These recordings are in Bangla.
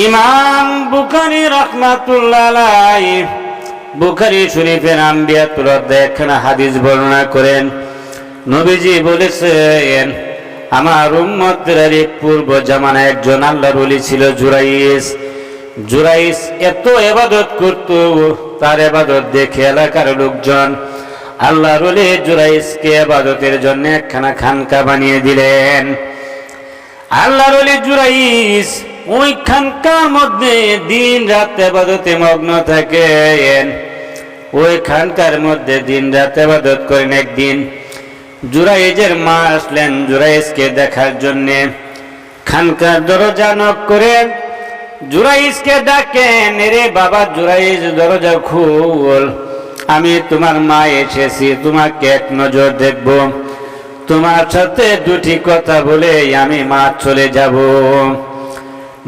ইমাম বুখারি রহমাতুল্লাহ বুখারি শরীফের আম্বিয়াতুল একখানা হাদিস বর্ণনা করেন। নবীজি বলেছেন, আমার উম্মতের পূর্ব জামানা একজন আল্লাহর ওলি ছিল জুরাইস জুরাইস এত এবাদত করত, তার এবাদত দেখে এলাকার লোকজন আল্লাহ রলি জুরাইসকে এবাদতের জন্য একখানা খানকা বানিয়ে দিলেন। আল্লাহর ওলি জুরাইস ওই খানকার মধ্যে দিন রাত এবাদতে মগ্ন থাকেন ওইখানকার মধ্যে দিন রাত এবাদত করেন একদিন। জুরাইজের মা আসলেন জুরাইজকে দেখার জন্যে। খানকার দরজা নক করে জুরাইজকে ডাকেন রে বাবা, জুরাইজ, দরজা খুল। আমি তোমার মা এসেছি, তোমাকে এক নজর দেখব। তোমার সাথে দুটি কথা বলে আমি মা চলে যাব।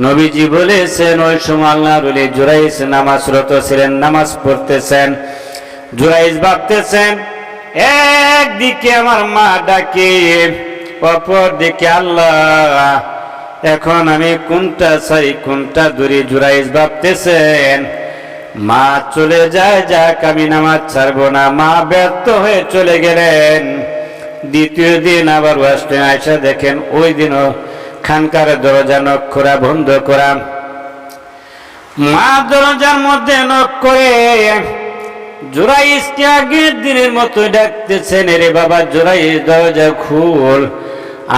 নবীজি বলেছেন, ওই সময় আল্লাহ বলে জুরাইস নামাজরত ছিলেন, নামাজ পড়তেছেন। জুরাইস ভাবতেছেন, একদিকে আমার মা ডাকে অপর দিকে আল্লাহ, এখন আমি কোনটা চাই, কোনটা দূরে জুরাইস ভাবতেছেন, মা চলে যায়, যাক আমি নামাজ ছাড়বো না। মা ব্যর্থ হয়ে চলে গেলেন। দ্বিতীয় দিন আবার আসলেন আয়সা দেখেন, ওই দিনও খানকার দরজা নখ করা, বন্ধ করা। মা দরজার মধ্যে নখ করে জোরাইসকে আগের দিনের মতো ডাকতেছেন রে বাবা দরজা খুল।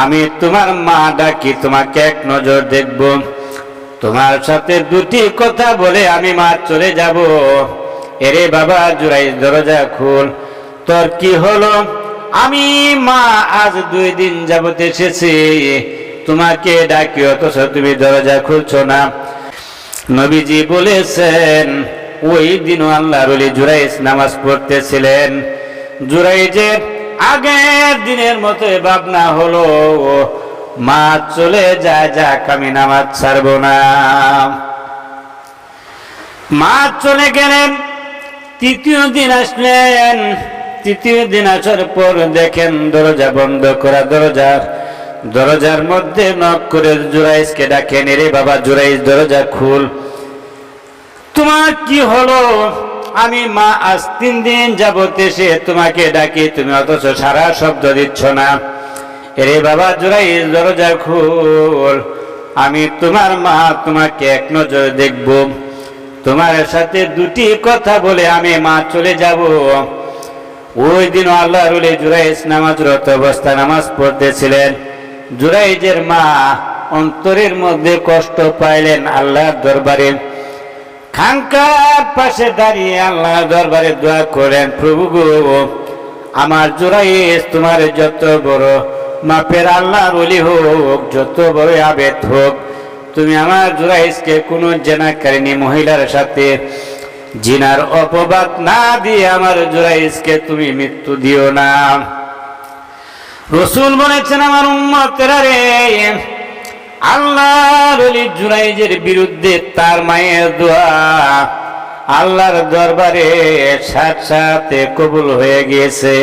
আমি তোমার মা ডাকি, তোমাকে এক নজর দেখব। তোমার সাথে দুটি কথা বলে আমি মা চলে যাব। এরে বাবা জোরাইস দরজা খুল। তোর কি হলো? আমি মা আজ দুই দিন যাবত এসেছি। তোমাকে ডাকি, অথচ তুমি দরজা খুলছো না। নবীজি বলেছেন, ওই দিন আল্লাহ রলি জুরাইস নামাজ পড়তেছিলেন। জুরাইজের আগের দিনের মতো ভাবনা হলো, মা চলে যায়, যাক আমি নামাজ ছাড়বো না। মা চলে গেলেন, তৃতীয় দিন আসলেন। তৃতীয় দিন আসার পর দেখেন দরজা বন্ধ করা, দরজার দরজার মধ্যে নক করে জুরাইসকে ডাকেন রে বাবা জুরাইস দরজা খুল। তোমার কি হলো? আমি মা, আজ তিন দিন যাবত এসে তোমাকে ডাকি, তুমি অথচ সারা শব্দ দিচ্ছ না। এরে বাবা জুরাইস দরজা খুল। আমি তোমার মা, তোমাকে এক নজর দেখব। তোমার সাথে দুটি কথা বলে আমি মা চলে যাব। ওই দিন আল্লাহ রুলে জুরাইস নামাজরত অবস্থা নামাজ পড়তেছিলেন। জুরাইজের মা অন্তরের মধ্যে কষ্ট পাইলেন আল্লাহর দরবারে। খানকার পাশে দাঁড়িয়ে আল্লাহ দরবারে দোয়া করেন প্রভু আমার জোরাইস তোমার যত বড় মাপের আল্লাহর অলি হোক, যত বড় আবেদ হোক, তুমি আমার জোরাইসকে কোনো জেনাকারিনী মহিলার সাথে জিনার অপবাদ না দিয়ে আমার জোরাইসকে তুমি মৃত্যু দিও না। রসুল বলেছেন, আমার উম্মতেরা রে আল্লাহর জুরাইজের বিরুদ্ধে তার মায়ের দোয়া। আল্লাহর দরবারে সাথে কবুল হয়ে গিয়েছে।